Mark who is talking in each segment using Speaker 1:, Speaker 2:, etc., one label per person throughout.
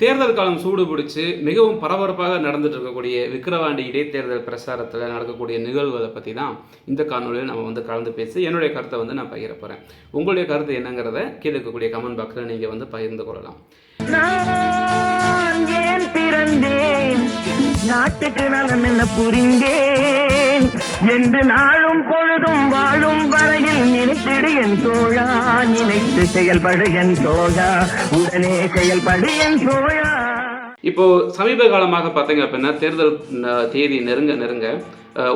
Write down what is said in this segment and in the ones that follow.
Speaker 1: தேர்தல் காலம் சூடு பிடிச்சி மிகவும் பரபரப்பாக நடந்துட்டு இருக்கக்கூடிய விக்கிரவாண்டி இடைத்தேர்தல் பிரச்சாரத்தில் நடக்கக்கூடிய நிகழ்வுகளை பற்றி தான் இந்த காணொலியில் நம்ம வந்து கலந்து பேசி என்னுடைய கருத்தை வந்து நான் பகிர போகிறேன் உங்களுடைய கருத்து என்னங்கிறத கீழே இருக்கக்கூடிய கமெண்ட் பாக்ஸில் நீங்கள் வந்து பகிர்ந்து கொள்ளலாம்.
Speaker 2: நாட்டுக்கு நலம் என்ன புரிந்தேன்? என்று நாளும் பொழுதும் வாழும் வரையில் நினைத்திடு என் தோழா. நினைத்து செயல்படு என் தோழா. உடனே செயல்படு என் தோழா.
Speaker 1: இப்போ சமீப காலமாக பார்த்தீங்க அப்படின்னா தேர்தல் தேதி நெருங்க நெருங்க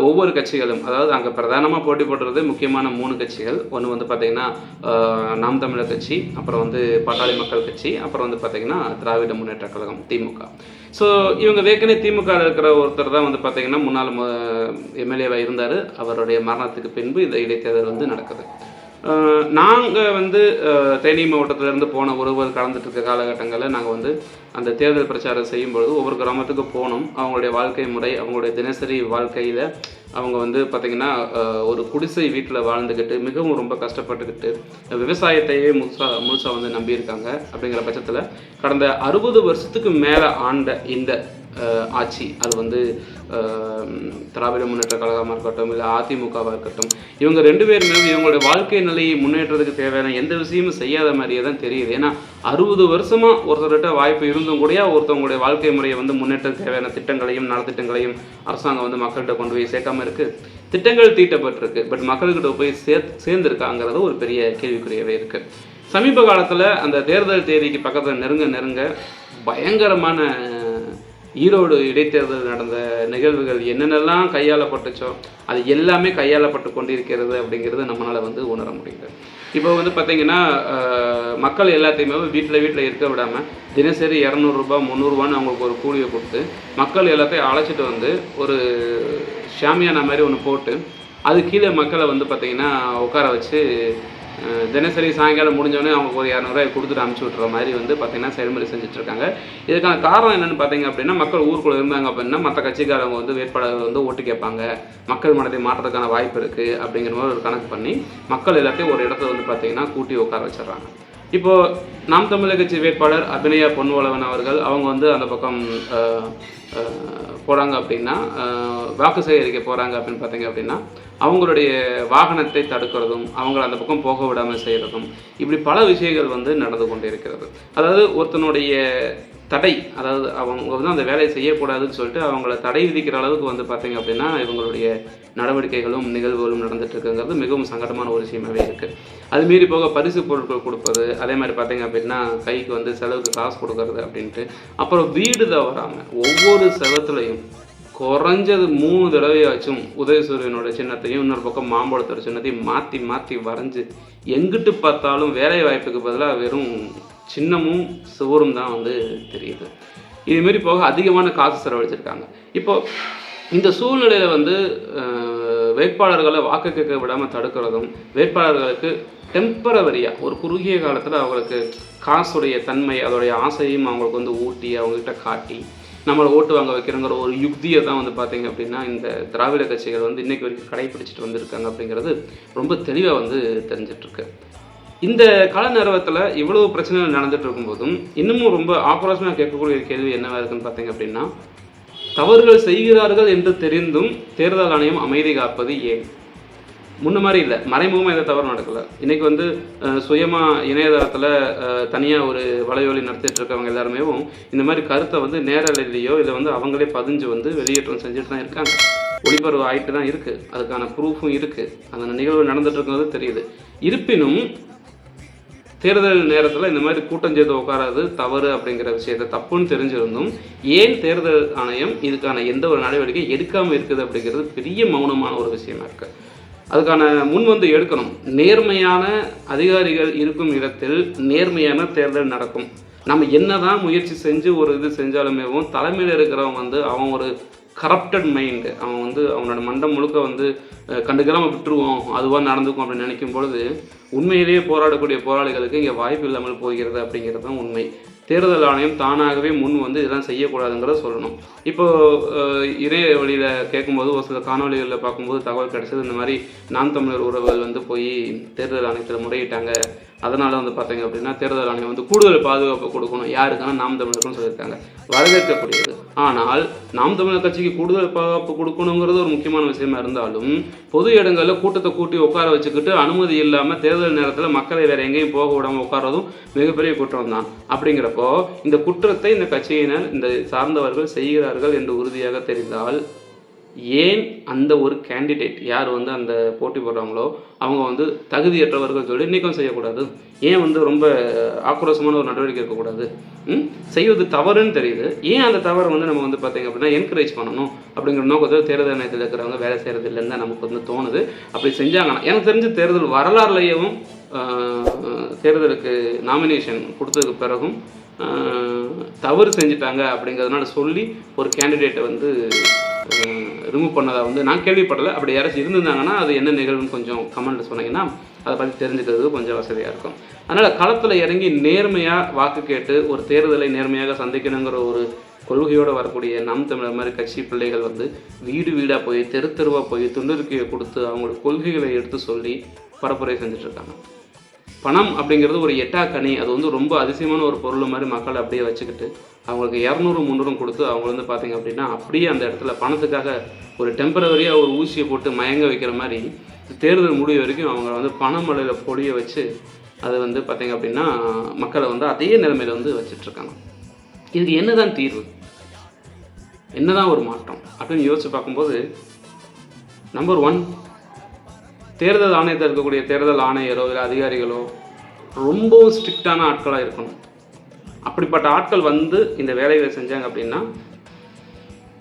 Speaker 1: ஒவ்வொரு கட்சிகளும் அதாவது அங்கே பிரதானமாக போட்டி போடுறது முக்கியமான மூணு கட்சிகள். ஒன்று வந்து பார்த்தீங்கன்னா நாம் தமிழர் கட்சி அப்புறம் வந்து பாட்டாளி மக்கள் கட்சி அப்புறம் வந்து பார்த்தீங்கன்னா திராவிட முன்னேற்ற கழகம் திமுக. ஸோ இவங்க வேக்கனே திமுக இருக்கிற ஒருத்தர் தான் வந்து பார்த்தீங்கன்னா முன்னாள் எம்எல்ஏவாக இருந்தார். அவருடைய மரணத்துக்கு பின்பு இந்த இடைத்தேர்தல் வந்து நடக்குது. நாங்கள் வந்து தேனி மாவட்டத்திலேருந்து போன ஒருவர் கலந்துட்டு காலகட்டங்களில் நாங்கள் வந்து அந்த தேர்தல் பிரச்சாரம் செய்யும் பொழுது ஒவ்வொரு கிராமத்துக்கு போனோம். அவங்களுடைய வாழ்க்கை முறை அவங்களுடைய தினசரி வாழ்க்கையில் அவங்க வந்து பார்த்திங்கன்னா ஒரு குடிசை வீட்டில் வாழ்ந்துக்கிட்டு மிகவும் ரொம்ப கஷ்டப்பட்டுக்கிட்டு விவசாயத்தையே முழுசாக முழுசாக வந்து நம்பியிருக்காங்க. அப்படிங்கிற பட்சத்தில் கடந்த அறுபது வருஷத்துக்கு மேலே ஆண்ட இந்த ஆட்சி. அது வந்து திராவிட முன்னேற்ற கழகமாக இருக்கட்டும் இல்லை அதிமுகவாக இருக்கட்டும். இவங்க ரெண்டு பேருமே இவங்களுடைய வாழ்க்கை நிலையை முன்னேற்றத்துக்கு தேவையான எந்த விஷயமும் செய்யாத மாதிரியே தான் தெரியுது. ஏன்னா அறுபது வருஷமாக ஒருத்தர்கிட்ட வாய்ப்பு இருந்தும் கூட ஒருத்தவங்களுடைய வாழ்க்கை முறையை வந்து முன்னேற்ற தேவையான திட்டங்களையும் நலத்திட்டங்களையும் அரசாங்கம் வந்து மக்கள்கிட்ட கொண்டு போய் சேர்க்காம இருக்குது திட்டங்கள் தீட்டப்பட்டிருக்கு. பட் மக்கள்கிட்ட போய் சேர் சேர்ந்துருக்காங்கிறது ஒரு பெரிய கேள்விக்குறியவே இருக்குது சமீப காலத்தில் அந்த தேர்தல் தேதிக்கு பக்கத்தில் நெருங்க நெருங்க பயங்கரமான ஈரோடு இடைத்தேர்தல் நடந்த நிகழ்வுகள் என்னென்னலாம் கையாளப்பட்டுச்சோ அது எல்லாமே கையாளப்பட்டு கொண்டிருக்கிறது அப்படிங்கிறது நம்மளால் வந்து உணர முடியுது. இப்போ வந்து பார்த்தீங்கன்னா மக்கள் எல்லாத்தையுமே வீட்டில் வீட்டில் இருக்க விடாமல் தினசரி இரநூறுபா முந்நூறுரூவான்னு அவங்களுக்கு ஒரு கூலியை கொடுத்து மக்கள் எல்லாத்தையும் அழைச்சிட்டு வந்து ஒரு ஷாமியானா மாதிரி ஒன்று போட்டு அது கீழே மக்களை வந்து பார்த்திங்கன்னா உட்கார வச்சு தினசரி சாயங்காலம் முடிஞ்சோடனே அவங்களுக்கு ஒரு இரநூறுவாய் கொடுத்துட்டு அனுப்பிச்சி விட்ற மாதிரி வந்து பார்த்திங்கன்னா செயல்முறை செஞ்சுட்ருக்காங்க. இதுக்கான காரணம் என்னென்னு பார்த்தீங்க அப்படின்னா மக்கள் ஊருக்குள்ளே இருந்தாங்க அப்படின்னா மற்ற கட்சிக்காரங்க வந்து வேட்பாளர்கள் வந்து ஓட்டு கேட்பாங்க. மக்கள் மனதை மாற்றத்துக்கான வாய்ப்பு இருக்குது அப்படிங்கிற மாதிரி ஒரு கணக்கு பண்ணி மக்கள் எல்லாத்தையும் ஒரு இடத்துல வந்து பார்த்திங்கன்னா கூட்டி உட்கார வச்சிடுறாங்க. இப்போது நாம் தமிழர் கட்சி வேட்பாளர் அபிநயா பொன்வளவன் அவர்கள் அவங்க வந்து அந்த பக்கம் போகிறாங்க அப்படின்னா வாக்கு சேகரிக்க போகிறாங்க அப்படின்னு பார்த்தீங்க அப்படின்னா அவங்களுடைய வாகனத்தை தடுக்கிறதும் அவங்கள அந்த பக்கம் போக விடாமல் செய்கிறதும் இப்படி பல விஷயங்கள் வந்து நடந்து கொண்டு இருக்கிறது அதாவது ஒருத்தனுடைய தடை. அதாவது அவங்க வந்து அந்த வேலையை செய்யக்கூடாதுன்னு சொல்லிட்டு அவங்கள தடை விதிக்கிற அளவுக்கு வந்து பார்த்தீங்க அப்படின்னா இவங்களுடைய நடவடிக்கைகளும் நிகழ்வுகளும் நடந்துட்டுருக்குங்கிறது மிகவும் சங்கடமான ஒரு விஷயமாகவே இருக்குது அது மீறி போக பரிசு பொருட்கள் கொடுப்பது அதே மாதிரி பார்த்தீங்க அப்படின்னா கைக்கு வந்து செலவுக்கு காசு கொடுக்கறது அப்படின்ட்டு. அப்புறம் வீடு தவறாமல் ஒவ்வொரு செவத்துலையும் குறைஞ்சது மூணு தடவையாச்சும் உதயசூரியனோட சின்னத்தையும் இன்னொரு பக்கம் மாம்பழத்தோட சின்னத்தையும் மாற்றி மாற்றி வரைஞ்சி எங்கிட்டு பார்த்தாலும் வேலை வாய்ப்புக்கு பதிலாக வெறும் சின்னமும் சுவரும் தான் வந்து தெரியுது. இதுமாரி போக அதிகமான காசு செலவழிச்சிருக்காங்க. இப்போ இந்த சூழ்நிலையில் வந்து வேட்பாளர்களை வாக்கு கேட்க விடாமல் தடுக்கிறதும் வேட்பாளர்களுக்கு டெம்பரவரியாக ஒரு குறுகிய காலத்தில் அவங்களுக்கு காசுடைய தன்மை அதோடைய ஆசையும் அவங்களுக்கு வந்து ஊட்டி அவங்ககிட்ட காட்டி நம்மளை ஓட்டு வாங்க வைக்கிறங்கிற ஒரு யுக்தியை தான் வந்து பார்த்தீங்க அப்படின்னா இந்த திராவிட கட்சிகள் வந்து இன்றைக்கு வரைக்கும் கடைபிடிச்சிட்டு வந்திருக்காங்க அப்படிங்கிறது ரொம்ப தெளிவாக வந்து தெரிஞ்சிட்ருக்கு. இந்த கால நேரத்தில் இவ்வளவு பிரச்சனைகள் நடந்துட்டு இருக்கும்போதும் இன்னமும் ரொம்ப ஆக்ரோஷமாக கேட்கக்கூடிய கேள்வி என்னவா இருக்குன்னு பார்த்தீங்க அப்படின்னா தவறுகள் செய்கிறார்கள் என்று தெரிந்தும் தேர்தல் ஆணையம் அமைதி காப்பது ஏன்? முன்ன மாதிரி இல்லை. மறைமுகமாக எந்த தவறு நடக்கல. இன்றைக்கி வந்து சுயமாக இணையதளத்தில் தனியாக ஒரு வலையொலி நடத்திட்டு இருக்கவங்க எல்லாருமே இந்த மாதிரி கருத்தை வந்து நேரலையிலையோ இல்லை வந்து அவங்களே பதிஞ்சு வந்து வெளியேற்றம் செஞ்சுட்டு தான் இருக்காங்க. ஒளிபரவு ஆகிட்டு தான் இருக்குது அதுக்கான ப்ரூஃபும் இருக்குது அந்த நிகழ்வு நடந்துட்டு இருக்கிறது தெரியுது. இருப்பினும் தேர்தல் நேரத்தில் இந்த மாதிரி கூட்டம் சேர்த்து உட்காராது தவறு அப்படிங்கிற விஷயத்தை தப்புன்னு தெரிஞ்சிருந்தும் ஏன் தேர்தல் ஆணையம் இதுக்கான எந்த ஒரு நடவடிக்கை எடுக்காமல் இருக்குது அப்படிங்கிறது பெரிய மௌனமான ஒரு விஷயமா இருக்குது அதுக்கான முன் வந்து எடுக்கணும். நேர்மையான அதிகாரிகள் இருக்கும் இடத்தில் நேர்மையான தேர்தல் நடக்கும். நம்ம என்னதான் முயற்சி செஞ்சு ஒரு இது செஞ்சாலுமேவும் தலைமையில் இருக்கிறவன் வந்து அவன் ஒரு கரப்டட் மைண்டு அவன் வந்து அவனோட மண்டம் முழுக்க வந்து அஹ், விட்டுருவோம் அதுவாக நடந்துக்கும் அப்படின்னு நினைக்கும் பொழுது உண்மையிலேயே போராடக்கூடிய போராளிகளுக்கு இங்கே வாய்ப்பு இல்லாமல் போகிறது அப்படிங்கிறது தான் உண்மை. தேர்தல் ஆணையம் தானாகவே முன் வந்து இதெல்லாம் செய்யக்கூடாதுங்கிறத சொல்லணும். இப்போ அஹ், வழியில் கேட்கும்போது ஒரு சில காணொலிகளில் பார்க்கும்போது தகவல் கிடைச்சது. இந்த மாதிரி நாம் தமிழர் உறவுகள் வந்து போய் தேர்தல் ஆணையத்தில் முறையிட்டாங்க. அதனால் வந்து பார்த்தீங்க அப்படின்னா தேர்தல் ஆணையம் வந்து கூடுதல் பாதுகாப்பு கொடுக்கணும் யாருக்கான நாம் தமிழருக்குன்னு சொல்லியிருக்காங்க. வரவேற்கக்கூடியது. ஆனால் நாம் தமிழர் கட்சிக்கு கூடுதல் பாதுகாப்பு கொடுக்கணுங்கிறது ஒரு முக்கியமான விஷயமா இருந்தாலும் பொது இடங்களில் கூட்டத்தை கூட்டி உட்கார வச்சுக்கிட்டு அனுமதி இல்லாமல் தேர்தல் நேரத்தில் மக்களை வேற எங்கேயும் போக விடாமல் உட்காரதும் மிகப்பெரிய குற்றம் தான் அப்படிங்கிறப்போ இந்த குற்றத்தை இந்த கட்சியினர் இந்த சார்ந்தவர்கள் செய்கிறார்கள் என்று உறுதியாக தெரிந்தால் ஏன் அந்த ஒரு கேண்டிடேட் யார் வந்து அந்த போட்டி போடுறாங்களோ அவங்க வந்து தகுதியற்றவர்கள் சொல்லி நீக்கம் செய்யக்கூடாது. ஏன் வந்து ரொம்ப ஆக்ரோஷமான ஒரு நடவடிக்கை இருக்கக்கூடாது ம்? செய்வது தவறுன்னு தெரியுது. ஏன் அந்த தவறை வந்து நம்ம வந்து பார்த்திங்க அப்படின்னா என்கரேஜ் பண்ணணும் அப்படிங்கிற நோக்கத்தில் தேர்தல் ஆணையத்தில் இருக்கிறவங்க வேலை செய்கிறது இல்லைன்னு தான் நமக்கு வந்து தோணுது. அப்படி செஞ்சாங்கன்னா எனக்கு தெரிஞ்ச தேர்தல் வரலாறுலையும் தேர்தலுக்கு நாமினேஷன் கொடுத்ததுக்கு பிறகும் தவறு செஞ்சுட்டாங்க அப்படிங்கிறதுனால சொல்லி ஒரு கேண்டிடேட்டை வந்து ரிமூவ் பண்ணதாக வந்து நான் கேள்விப்படலை. அப்படி யாராச்சும் இருந்திருந்தாங்கன்னா அது என்ன நிகழ்வுன்னு கொஞ்சம் கமெண்ட்டில் சொன்னீங்கன்னா அதை பற்றி தெரிஞ்சுக்கிறது கொஞ்சம் வசதியாக இருக்கும். அதனால் களத்தில் இறங்கி நேர்மையாக வாக்கு கேட்டு ஒரு தேர்தலை நேர்மையாக சந்திக்கணுங்கிற ஒரு கொள்கையோடு வரக்கூடிய நம் தமிழர் மாதிரி கட்சி பிள்ளைகள் வந்து வீடு வீடாக போய் தெரு தெருவாக போய் துண்டறிக்கையை கொடுத்து அவங்களோட கொள்கைகளை எடுத்து சொல்லி பரப்புரை செஞ்சுட்ருக்காங்க பணம் அப்படிங்கிறது ஒரு எட்டா கனி. அது வந்து ரொம்ப அதிசயமான ஒரு பொருள் மாதிரி மக்கள் அப்படியே வச்சுக்கிட்டு அவங்களுக்கு இரநூறு முந்நூறும் கொடுத்து அவங்க வந்து பார்த்திங்க அப்படின்னா அப்படியே அந்த இடத்துல பணத்துக்காக ஒரு டெம்பரவரியாக ஒரு ஊசியை போட்டு மயங்க வைக்கிற மாதிரி தேர்தல் முடிவு வரைக்கும் அவங்க வந்து பணமலையில் பொழிய வச்சு அது வந்து பார்த்திங்க அப்படின்னா மக்களை வந்து அதே நிலைமையில வந்து வச்சிட்ருக்காங்க. இதுக்கு என்னதான் தீர்வு? என்னதான் ஒரு மாற்றம்? அப்படின்னு யோசித்து பார்க்கும்போது நம்பர் ஒன் தேர்தல் ஆணையத்தில் இருக்கக்கூடிய தேர்தல் ஆணையரோ இல்லை அதிகாரிகளோ ரொம்பவும் ஸ்ட்ரிக்டான ஆட்களாக இருக்கணும். அப்படிப்பட்ட ஆட்கள் வந்து இந்த வேலைகளை செஞ்சாங்க அப்படின்னா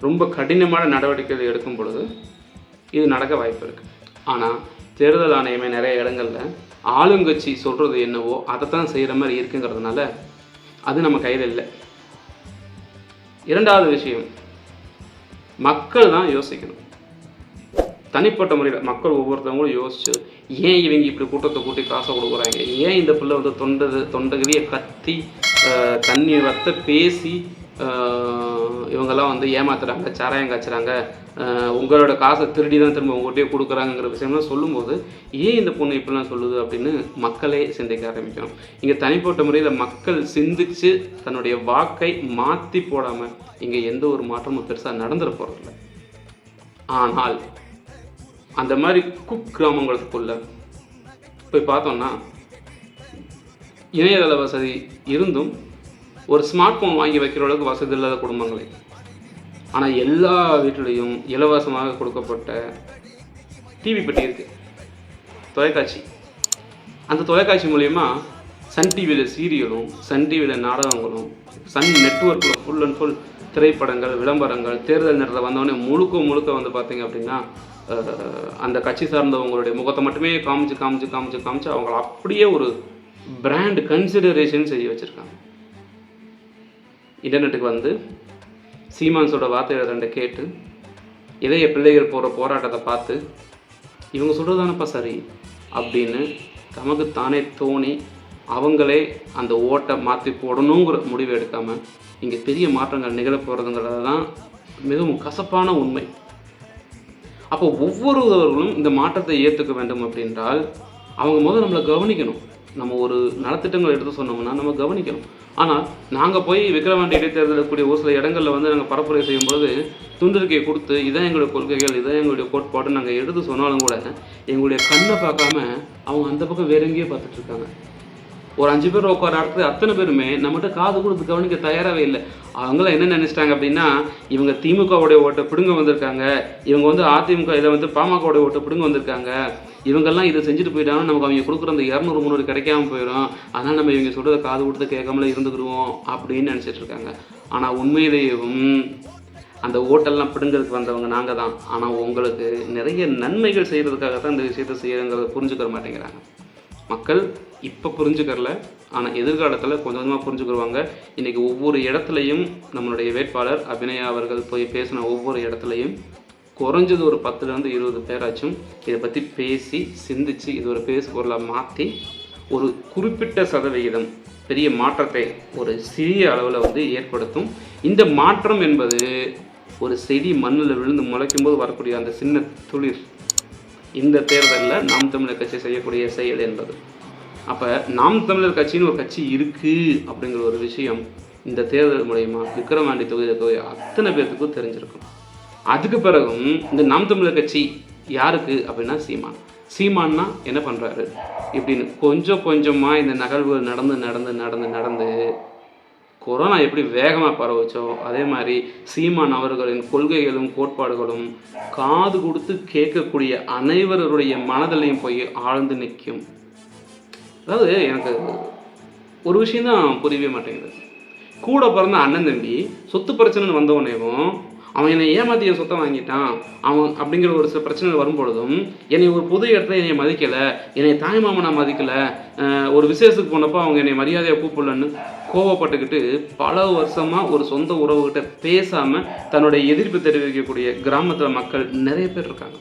Speaker 1: ரொம்ப கடினமான நடவடிக்கைகள் எடுக்கும் பொழுது இது நடக்க வாய்ப்பு இருக்குது ஆனால் தேர்தல் ஆணையமே நிறைய இடங்களில் ஆளுங்கட்சி சொல்கிறது என்னவோ அதை தான் செய்கிற மாதிரி இருக்குங்கிறதுனால அது நம்ம கையில் இல்லை. இரண்டாவது விஷயம் மக்கள் தான் யோசிக்கணும். தனிப்பட்ட முறையில் மக்கள் ஒவ்வொருத்தவங்களும் யோசிச்சு ஏன் இவங்க இப்படி கூட்டத்தை கூட்டி காசை கொடுக்குறாங்க? ஏன் இந்த பிள்ளை வந்து தொண்டது தொண்டகிரியை கத்தி தண்ணி வத்த பேசி இவங்கெல்லாம் வந்து ஏமாத்துறாங்க சாராயம் காய்ச்சுறாங்க உங்களோட காசை திருடி தான் திரும்ப உங்கள்கிட்டயே கொடுக்குறாங்கங்கிற விஷயம்லாம் சொல்லும்போது ஏன் இந்த பொண்ணு இப்படிலாம் சொல்லுது? அப்படின்னு மக்களே சிந்திக்க ஆரம்பிக்கணும். இங்கே தனிப்பட்ட முறையில் மக்கள் சிந்திச்சு தன்னுடைய வாக்கை மாற்றி போடாமல் இங்கே எந்த ஒரு மாற்றமும் பெருசாக நடந்துட போகிறதில்ல ஆனால் அந்த மாதிரி குக் கிராமங்களுக்குள்ள போய் பார்த்தோம்னா இணையதள வசதி இருந்தும் ஒரு ஸ்மார்ட் ஃபோன் வாங்கி வைக்கிற அளவுக்கு வசதி இல்லாத குடும்பங்களே. ஆனால் எல்லா வீட்டிலையும் இலவசமாக கொடுக்கப்பட்ட டிவி பெட்டி இருக்குது தொலைக்காட்சி. அந்த தொலைக்காட்சி மூலயமா சன் டிவியில் சீரியலும் சன் டிவியில் நாடகங்களும் சன் நெட்ஒர்க்கில் ஃபுல் அண்ட் ஃபுல் திரைப்படங்கள் விளம்பரங்கள் தேர்தல் நேரத்தில் வந்தோடனே முழுக்க முழுக்க வந்து பார்த்தீங்க அப்படின்னா அந்த கட்சி சார்ந்தவங்களுடைய முகத்தை மட்டுமே காமிச்சு காமிச்சு காமிச்சு காமிச்சு அவங்கள அப்படியே ஒரு பிராண்ட் கன்சிடரேஷன் செய்ய வச்சுருக்காங்க. இன்டர்நெட்டுக்கு வந்து சீமான்ஸோட வார்த்தைகளை ரெண்டை கேட்டு இளைய பிள்ளைகள் போகிற போராட்டத்தை பார்த்து இவங்க சொல்கிறதானப்பா சரி அப்படின்னு தமக்கு தானே தோணி அவங்களே அந்த ஓட்டை மாற்றி போடணுங்கிற முடிவு எடுக்காமல் இங்கே பெரிய மாற்றங்கள் நிகழப்போகிறதுங்கிறது தான் மிகவும் கசப்பான உண்மை. அப்போ ஒவ்வொருவர்களும் இந்த மாற்றத்தை ஏற்றுக்க வேண்டும் அப்படின்றால் அவங்க முதல்ல நம்மளை கவனிக்கணும். நம்ம ஒரு நலத்திட்டங்கள் எடுத்து சொன்னோம்னா நம்ம கவனிக்கணும். ஆனால் நாங்கள் போய் விக்ரவாண்டி இடைத்தேர்தலில் கூடிய ஒரு சில இடங்களில் வந்து நாங்கள் பரப்புரை செய்யும்போது துண்டறிக்கையை கொடுத்து இதான் எங்களுடைய கொள்கைகள் இதான் எங்களுடைய கோட்பாடு நாங்கள் எடுத்து சொன்னாலும் கூட எங்களுடைய கண்ணை பார்க்காம அவங்க அந்த பக்கம் வேற எங்கேயோ பார்த்துட்ருக்காங்க ஒரு அஞ்சு பேர் உட்கார இடத்துல அத்தனை பேருமே நம்மகிட்ட காது கொடுத்து கவனிக்க தயாராகவே இல்லை. அவங்களாம் என்ன நினைச்சிட்டாங்க அப்படின்னா இவங்க திமுகவுடைய ஓட்டை பிடுங்க வந்திருக்காங்க. இவங்க வந்து அதிமுக இதை வந்து பாமகவுடைய ஓட்டை பிடுங்க வந்திருக்காங்க. இவங்கெல்லாம் இதை செஞ்சுட்டு போயிட்டாங்கன்னா நமக்கு அவங்க கொடுக்குற அந்த இரநூறு முந்நூறு கிடைக்காம போயிடும். அதனால் நம்ம இவங்க சொல்கிறத காது கொடுத்து கேட்காமல இருந்துக்கிடுவோம் அப்படின்னு நினச்சிட்டு இருக்காங்க. ஆனால் உண்மையிலேயும் அந்த ஓட்டெல்லாம் பிடுங்கிறதுக்கு வந்தவங்க நாங்கள் தான் ஆனால் உங்களுக்கு நிறைய நன்மைகள் செய்கிறதுக்காக தான் இந்த விஷயத்தை செய்யறங்கிறத புரிஞ்சுக்கிற மாட்டேங்கிறாங்க. மக்கள் இப்போ புரிஞ்சுக்கறல. ஆனால் எதிர்காலத்தில் கொஞ்சம் கொஞ்சமாக புரிஞ்சுக்கிடுவாங்க இன்றைக்கி ஒவ்வொரு இடத்துலையும் நம்மளுடைய வேட்பாளர் அபிநயா அவர்கள் போய் பேசின ஒவ்வொரு இடத்துலையும் குறைஞ்சது ஒரு பத்துலேருந்து இருபது பேராச்சும் இதை பற்றி பேசி சிந்திச்சு இது ஒரு பேசு பொருளாக மாற்றி ஒரு குறிப்பிட்ட சதவிகிதம் பெரிய மாற்றத்தை ஒரு சிறிய அளவில் வந்து ஏற்படுத்தும். இந்த மாற்றம் என்பது ஒரு செடி மண்ணில் விழுந்து முளைக்கும் போது வரக்கூடிய அந்த சின்ன துளிர் இந்த தேர்தலில் நாம் தமிழர் கட்சி செய்யக்கூடிய செயல் என்பது. அப்போ நாம் தமிழர் கட்சின்னு ஒரு கட்சி இருக்குது அப்படிங்கிற ஒரு விஷயம் இந்த தேர்தல் மூலயமா விக்ரவாண்டி தொகுதியில் இருக்கக்கூடிய அத்தனை பேர்த்துக்கும் தெரிஞ்சிருக்கும். அதுக்கு பிறகும் இந்த நாம் தமிழர் கட்சி யாருக்கு அப்படின்னா சீமான். சீமான்னா என்ன பண்ணுறாரு இப்படின்னு கொஞ்சம் கொஞ்சமாக இந்த நகர்வுகள் நடந்து நடந்து நடந்து நடந்து கொரோனா எப்படி வேகமாக பரவுச்சோ அதே மாதிரி சீமான் அவர்களின் கொள்கைகளும் கோட்பாடுகளும் காது கொடுத்து கேட்கக்கூடிய அனைவருடைய மனதிலையும் போய் ஆழ்ந்து நிற்கும். அதாவது எனக்கு ஒரு விஷயம்தான் புரியவே மாட்டேங்குது. கூட பிறந்த அண்ணன் தம்பி சொத்து பிரச்சனைன்னு வந்தவனையும் அவன் என்னை ஏமாற்றி என் சொத்தை வாங்கிட்டான். அவன் அப்படிங்கிற ஒரு சில பிரச்சனைகள் வரும்பொழுதும் என்னை ஒரு பொது இடத்துல என்னை மதிக்கலை. என்னை தாய் மாமனா மதிக்கலை. ஒரு விசேஷத்துக்கு போனப்போ அவங்க என்னை மரியாதையாக கூப்பிடலன்னு கோவப்பட்டுக்கிட்டு பல வருஷமாக ஒரு சொந்த உறவுகிட்ட பேசாமல் தன்னுடைய எதிர்ப்பு தெரிவிக்கக்கூடிய கிராமத்தில் மக்கள் நிறைய பேர் இருக்காங்க.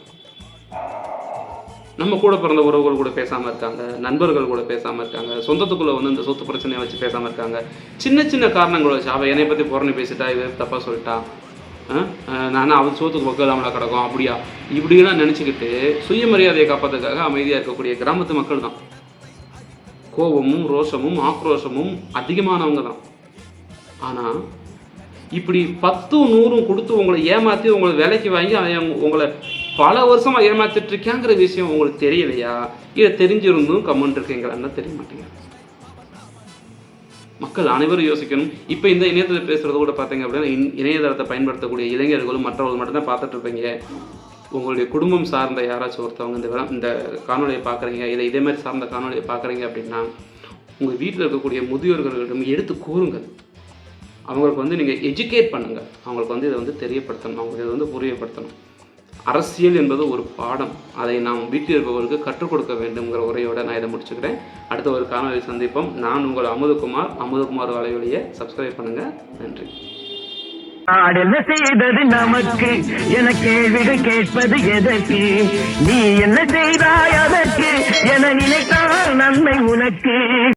Speaker 1: நம்ம கூட பிறந்த உறவுகள் கூட பேசாமல் இருக்காங்க. நண்பர்கள் கூட பேசாமல் இருக்காங்க. சொந்தத்துக்குள்ளே வந்து இந்த சொத்து பிரச்சனையை வச்சு பேசாமல் இருக்காங்க. சின்ன சின்ன காரணங்களை வச்சு அவள் என்னை பற்றி புறணி பேசிட்டா இது தப்பாக சொல்லிட்டா. நான் அவள் சோத்துக்கு பக்கம் இல்லாமல் கிடக்கும் அப்படியா? இப்படிலாம் நினச்சிக்கிட்டு சுயமரியாதையை காப்பதுக்காக அமைதியாக இருக்கக்கூடிய கிராமத்து மக்கள் தான். கோபமும் ரோஷமும் ஆக்ரோஷமும் அதிகமானவங்க தான். ஆனால் இப்படி பத்தும் நூறும் கொடுத்து உங்களை ஏமாற்றி உங்களை விலைக்கு வாங்கி அவன் உங்களை பல வருஷமாக ஏமாத்திட்டு இருக்காங்கிற விஷயம் உங்களுக்கு தெரியலையா? இதை தெரிஞ்சிருந்தும் கமெண்ட் இருக்கீங்களான்னு தெரிய மாட்டேங்குது. மக்கள் அனைவரும் யோசிக்கணும். இப்போ இந்த இணையத்தில் பேசுறது கூட பார்த்தீங்க அப்படின்னா இன்- இணையதளத்தை பயன்படுத்தக்கூடிய இளைஞர்களும் மற்றவர்கள் மட்டும்தான் பார்த்துட்டு இருப்பீங்க உங்களுடைய குடும்பம் சார்ந்த யாராச்சும் ஒருத்தவங்க இந்த இந்த காணொலியை பார்க்குறீங்க இல்லை இதேமாதிரி சார்ந்த காணொலியை பார்க்குறீங்க அப்படின்னா உங்கள் வீட்டில் இருக்கக்கூடிய முதியோர்களிடம் எடுத்து கூறுங்கள். அவங்களுக்கு வந்து நீங்கள் எஜுகேட் பண்ணுங்கள் அவங்களுக்கு வந்து இதை வந்து தெரியப்படுத்தணும். அவங்களுக்கு இதை வந்து புரியப்படுத்தணும். அரசியல் என்பது ஒரு பாடம். அதை நாம் வீட்டில் இருப்பவர்களுக்கு கற்றுக் கொடுக்க வேண்டும்ங்கிற உரையோட நான் இதை முடிச்சுக்கிறேன். அடுத்த ஒரு காணொலி சந்திப்போம். நான் உங்கள் அமுதகுமார். அமுதகுமார் வலைவலியை சப்ஸ்கிரைப் பண்ணுங்கள் நன்றி.
Speaker 2: நாடு என்ன செய்தது நமக்கு என கேள்விகள் கேட்பது எதற்கு? நீ என்ன செய்தாய் அதற்கு? என நினைத்தால் நன்மை உனக்கு.